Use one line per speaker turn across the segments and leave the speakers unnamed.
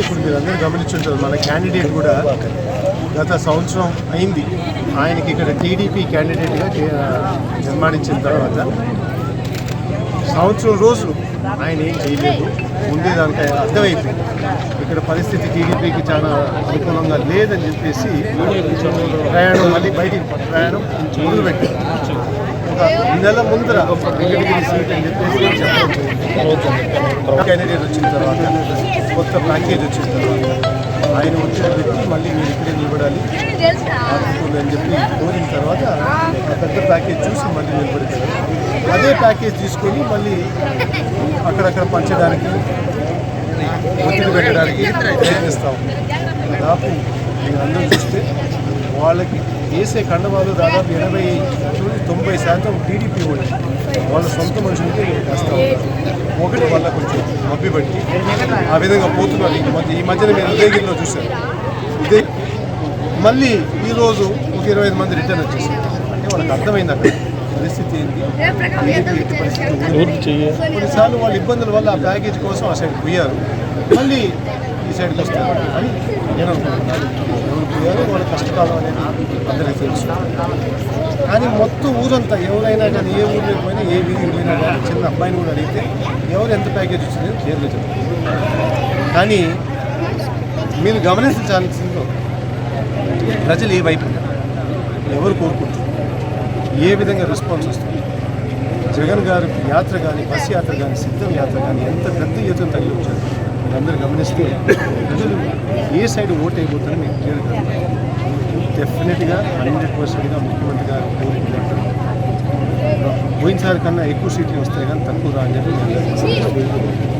ఇప్పుడు మీరు అందరూ గమనించుంటారు మన క్యాండిడేట్ కూడా గత సంవత్సరం అయింది. ఆయనకి ఇక్కడ టీడీపీ క్యాండిడేట్గా నిర్మాణించిన తర్వాత సంవత్సరం రోజులు ఆయన ఏం చేయలేదు. ముందే దానికి అర్థమైపోయింది. ఇక్కడ పరిస్థితి టీడీపీకి చాలా అనుకూలంగా లేదని చెప్పేసి ప్రయాణం మళ్ళీ బయటికి ప్రయాణం మొదలుపెట్టారు. ఒక నెల ముందర వెంకటగిరి సీట్ అని చెప్పేసి క్యాండిడేట్ వచ్చిన తర్వాత కొత్త ప్యాకేజ్ వచ్చిన తర్వాత ఆయన వచ్చిన వ్యక్తి మళ్ళీ మీరు ఇక్కడే నిలబడాలి. అని చెప్పి కోరిన తర్వాత ఆ పెద్ద ప్యాకేజ్ చూసి మళ్ళీ నిలబడతారు అదే ప్యాకేజ్ తీసుకొని మళ్ళీ అక్కడక్కడ పంచడానికి ఒత్తిడి పెట్టడానికి ప్రయత్నిస్తాం. దాదాపు అందరూ చూస్తే వాళ్ళకి వేసే కండవాళ్ళు దాదాపు ఎనభై తొంభై శాతం టీడీపీ వాళ్ళు. వాళ్ళ సొంత మనుషులకి వేస్తూ ఉంటారు ఒకటి వల్ల కొంచెం మబ్బి బట్టి ఆ విధంగా పోతున్నారు. ఈ మధ్య ఈ మధ్యన మీరు ఉదయగిరిలో చూశారు. ఇదే మళ్ళీ ఈరోజు ఒక ఇరవై ఐదు మంది రిటర్న్ వచ్చేసారు. అంటే వాళ్ళకి అర్థమైంది అక్కడ పరిస్థితి ఏంటి? టీడీపీ ఎట్టి పరిస్థితి కొన్నిసార్లు వాళ్ళ ఇబ్బందుల వల్ల ఆ ప్యాకేజ్ కోసం అసలు పోయారు. మళ్ళీ ఈ సైడ్కి వస్తారు అని నేను అనుకుంటున్నాను. ఎవరు పోయారో వాళ్ళ కష్టకాలం అనేది అందరికీ తెలుసు. కానీ మొత్తం ఊరంతా ఎవరైనా కానీ ఏ ఊరిలో పోయినా ఏ వీధి పోయినా కానీ చిన్న అబ్బాయిని కూడా అడిగితే ఎవరు ఎంత ప్యాకేజ్ వచ్చిందో క్లియర్గా చెప్తారు. కానీ మీరు గమనించాల్సిందో ప్రజలు ఏ వైపు ఎవరు కోరుకుంటున్నారు? ఏ విధంగా రెస్పాన్స్ వస్తుంది? జగన్ గారి యాత్ర కానీ బస్ యాత్ర కానీ సిద్ధం యాత్ర కానీ ఎంత పెద్ద ఎత్తున తగిలి వచ్చారు? మీరందరూ గమనిస్తే ఏ సైడ్ ఓట్ అయిపోతుందని మీకు క్లియర్గా డెఫినెట్గా హండ్రెడ్ పర్సెంట్గా ముఖ్యమంత్రి గారు కోరుకున్నట్టు పోయినసారి కన్నా ఎక్కువ సీట్లు వస్తాయి కానీ తక్కువ రాని చెప్పి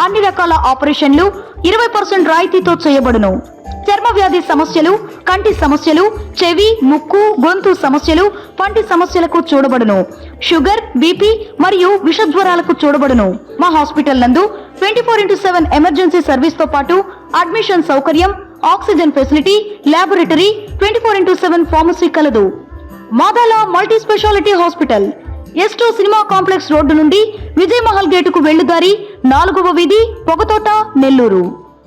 అన్ని రకాల ఆపరేషన్లు ఇరవై పర్సెంట్ రాయితీతో చేయబడును. చర్మ వ్యాధి సమస్యలు కంటి సమస్యలు చెవి ముక్కు గొంతు సమస్యలు వంటి సమస్యలకు చూడబడును. షుగర్ బీపీ మరియు విషజ్వరాలకు చూడబడును. మా హాస్పిటల్ నందు twenty four into seven emergency సర్వీస్తో పాటు అడ్మిషన్ సౌకర్యం oxygen facility laboratory twenty four into seven pharmacy కలదు. మాదాల మల్టీ స్పెషాలిటీ హాస్పిటల్ ఎస్టో సినిమా కాంప్లెక్స్ రోడ్డు నుండి విజయమహల్ గేటుకు వెళ్ళుదారి నాలుగవ వీధి పొగతోట నెల్లూరు.